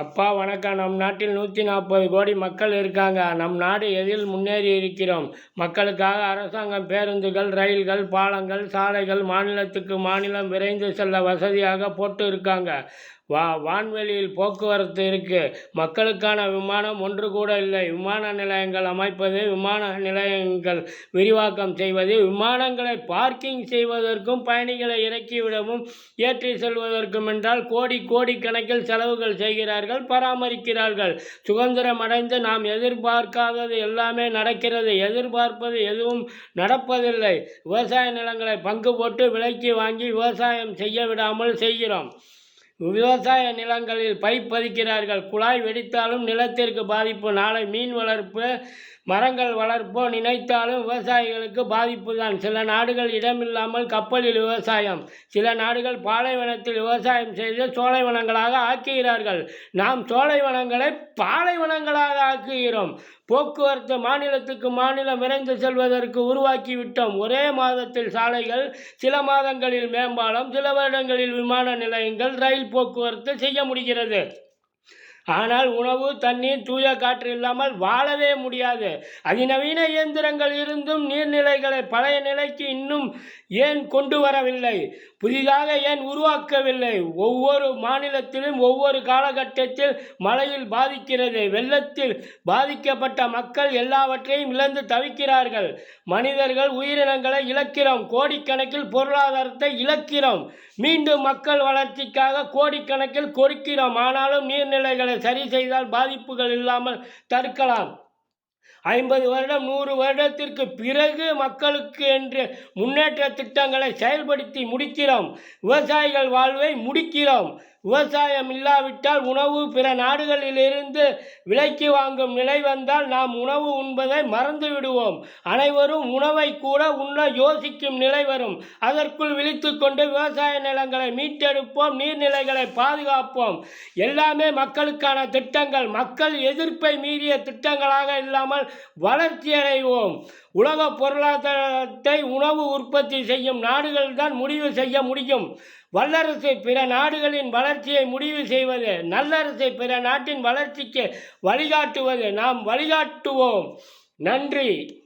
அப்பா வணக்கம். நம் நாட்டில் நூற்றி நாற்பது கோடி மக்கள் இருக்காங்க. நம் நாடு எதில் முன்னேறி இருக்கிறோம்? மக்களுக்காக அரசாங்கம் பேருந்துகள் ரயில்கள் பாலங்கள் சாலைகள் மாநிலத்துக்கு மாநிலம் விரைந்து செல்ல வசதியாக போட்டு இருக்காங்க. வா வான்வெளியில் போக்குவரத்து இருக்கு. மக்களுக்கான விமானம் ஒன்று கூட இல்லை. விமான நிலையங்கள் அமைப்பது விமான நிலையங்கள் விரிவாக்கம் செய்வது விமானங்களை பார்க்கிங் செய்வதற்கும் பயணிகளை இறக்கிவிடவும் ஏற்றி செல்வதற்கும் என்றால் கோடி கோடி கணக்கில் செலவுகள் செய்கிறார்கள் பராமரிக்கிறார்கள். சுதந்திரம் அடைந்து நாம் எதிர்பார்க்காதது எல்லாமே நடக்கிறது. எதிர்பார்ப்பது எதுவும் நடப்பதில்லை. விவசாய நிலங்களை பங்கு போட்டு விலைக்கு வாங்கி விவசாயம் செய்ய விடாமல் செய்கிறோம். விவசாய நிலங்களில் பைப் பதிக்கிறார்கள் குழாய் வெடித்தாலும் நிலத்திற்கு பாதிப்பு. நாளை மீன் வளர்ப்பு மரங்கள் வளர்ப்போ நினைத்தாலும் விவசாயிகளுக்கு பாதிப்பு தான் சில நாடுகள் இடமில்லாமல் கப்பலில் விவசாயம். சில நாடுகள் பாலைவனத்தில் விவசாயம் செய்து சோலைவனங்களாக ஆக்குகிறார்கள். நாம் சோலைவனங்களை பாலைவனங்களாக ஆக்குகிறோம். போக்குவரத்து மாநிலத்துக்கு மாநிலம் விரைந்து செல்வதற்கு உருவாக்கிவிட்டோம். ஒரே மாதத்தில் சாலைகள் சில மாதங்களில் மேம்பாலம் சில வருடங்களில் விமான நிலையங்கள் ரயில் போக்குவரத்து செய்ய முடிகிறது. ஆனால் உணவு தண்ணீர் தூய காற்று இல்லாமல் வாழவே முடியாது. அதிநவீன இயந்திரங்கள் இருந்தும் நீர்நிலைகளை பழைய நிலைக்கு இன்னும் ஏன் கொண்டு வரவில்லை? புதிதாக ஏன் உருவாக்கவில்லை? ஒவ்வொரு மாநிலத்திலும் ஒவ்வொரு காலகட்டத்தில் மழையில் பாதிக்கிறது. வெள்ளத்தில் பாதிக்கப்பட்ட மக்கள் எல்லாவற்றையும் இழந்து தவிக்கிறார்கள். மனிதர்கள் உயிரினங்களை இழக்கிறோம். கோடிக்கணக்கில் பொருளாதாரத்தை இழக்கிறோம். மீண்டும் மக்கள் வளர்ச்சிக்காக கோடிக்கணக்கில் கொடுக்கிறோம். ஆனாலும் நீர்நிலைகளை சரி செய்தால் பாதிப்புகள் இல்லாமல் தடுக்கலாம். ஐம்பது வருடம் நூறு வருடத்திற்கு பிறகு மக்களுக்கு என்று முன்னேற்ற திட்டங்களை செயல்படுத்தி முடிக்கிறோம். விவசாயிகள் வாழ்வை முடிக்கிறோம். விவசாயம் இல்லாவிட்டால் உணவு பிற நாடுகளிலிருந்து விலைக்கு வாங்கும் நிலை வந்தால் நாம் உணவு உண்பதை மறந்து விடுவோம். அனைவரும் உணவை கூட உண்ண யோசிக்கும் நிலை வரும். அதற்குள் விழித்து கொண்டு விவசாய நிலங்களை மீட்டெடுப்போம் நீர்நிலைகளை பாதுகாப்போம். எல்லாமே மக்களுக்கான திட்டங்கள். மக்கள் எதிர்ப்பை மீறிய திட்டங்களாக இல்லாமல் வளர்ச்சி அடைவோம். உலக பொருளாதாரத்தை உணவு உற்பத்தி செய்யும் நாடுகள் தான் முடிவு செய்ய முடியும். வல்லரசு பிற நாடுகளின் வளர்ச்சியை முடிவு செய்வது நல்லரசு பிற நாட்டின் வளர்ச்சிக்கு வழிகாட்டுவது. நாம் வழிகாட்டுவோம். நன்றி.